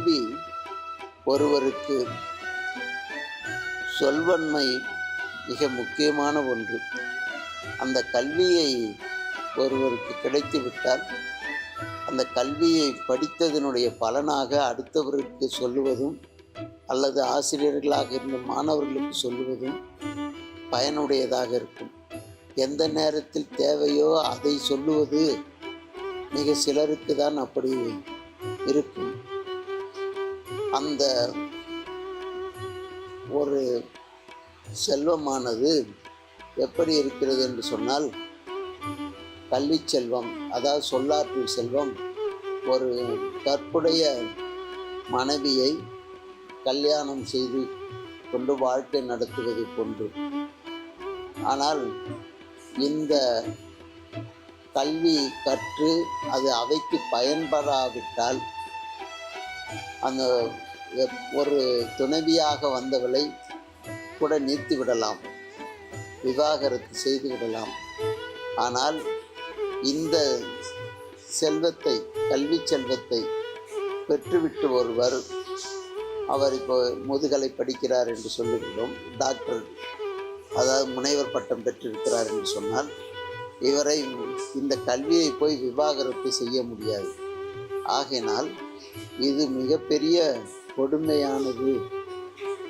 கல்வி ஒருவருக்கு சொல்வன்மை மிக முக்கியமான ஒன்று. அந்த கல்வியை ஒருவருக்கு கிடைத்துவிட்டால் அந்த கல்வியை படித்ததனுடைய பலனாக அடுத்தவருக்கு சொல்லுவதும் அல்லது ஆசிரியர்களாக இருந்த மாணவர்களுக்கு சொல்லுவதும் பயனுடையதாக இருக்கும். எந்த நேரத்தில் தேவையோ அதை சொல்லுவது மிக சிலருக்கு தான் அப்படி இருக்கும். அந்த ஒரு செல்வமானது எப்படி இருக்கிறது என்று சொன்னால் கல்வி செல்வம் அதாவது சொல்லாற்றல் செல்வம் ஒரு கற்புடைய மனைவியை கல்யாணம் செய்து கொண்டு வாழ்க்கை நடத்துவது போன்று. ஆனால் இந்த கல்வி கற்று அது அவைக்கு பயன்படாவிட்டால் அந்த ஒரு துணைவியாக வந்தவளை கூட நிறுத்தி விடலாம். விவாகரத்து செய்து விடலாம். ஆனால் இந்த செல்வத்தை கல்வி செல்வத்தை பெற்றுவிட்டு ஒருவர் அவர் இப்போ முதுகலை படிக்கிறார் என்று சொல்லுகிறோம். டாக்டர் அதாவது முனைவர் பட்டம் பெற்றிருக்கிறார் என்று சொன்னால் இவரை இந்த கல்வியை போய் விவாகரத்து செய்ய முடியாது. ஆகினால் இது மிகப்பெரிய கொடுமையானது.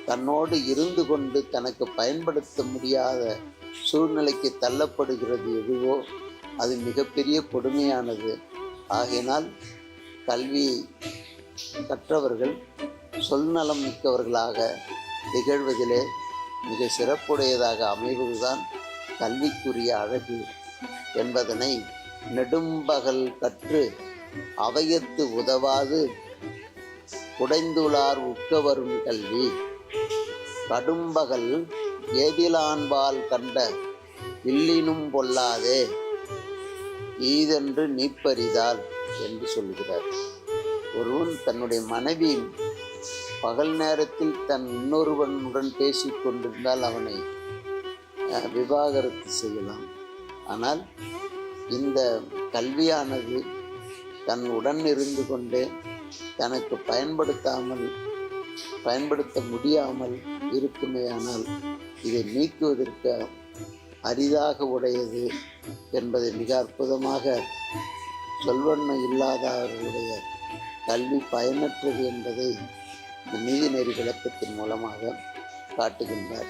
தன்னோடு இருந்து கொண்டு தனக்கு பயன்படுத்த முடியாத சூழ்நிலைக்கு தள்ளப்படுகிறது எதுவோ அது மிகப்பெரிய கொடுமையானது. ஆகையினால் கல்வி கற்றவர்கள் சொல்நலம் மிக்கவர்களாக திகழ்வதிலே மிக சிறப்புடையதாக அமைவதுதான் கல்விக்குரிய அழகு என்பதனை நெடும்பகல் கற்று அவையத்து உதவாது. உடைந்துளார் உட்க வரும் கல்வி. கடும்பகல் ஏதிலான்பால் கண்ட இல்லினும் பொல்லாதே. ஈதென்று நீப்பறிதால் என்று சொல்கிறார் ஒருவன் தன்னுடைய மனைவி பகல் நேரத்தில் தன் இன்னொருவனுடன் பேசிக் கொண்டிருந்தால் அவனை விவாகரத்து செய்யலாம். ஆனால் இந்த கல்வியானது தன் உடன் இருந்து கொண்டே தனக்கு பயன்படுத்தாமல் பயன்படுத்த முடியாமல் இருக்குமே ஆனால் இதை நீக்குவதற்கு அரிதாக உடையது என்பதை மிக அற்புதமாக சொல்வன்மை இல்லாதவர்களுடைய கல்வி பயனற்றது என்பதை இந்த நீதிநெறி விளக்கத்தின் மூலமாக காட்டுகின்றார்.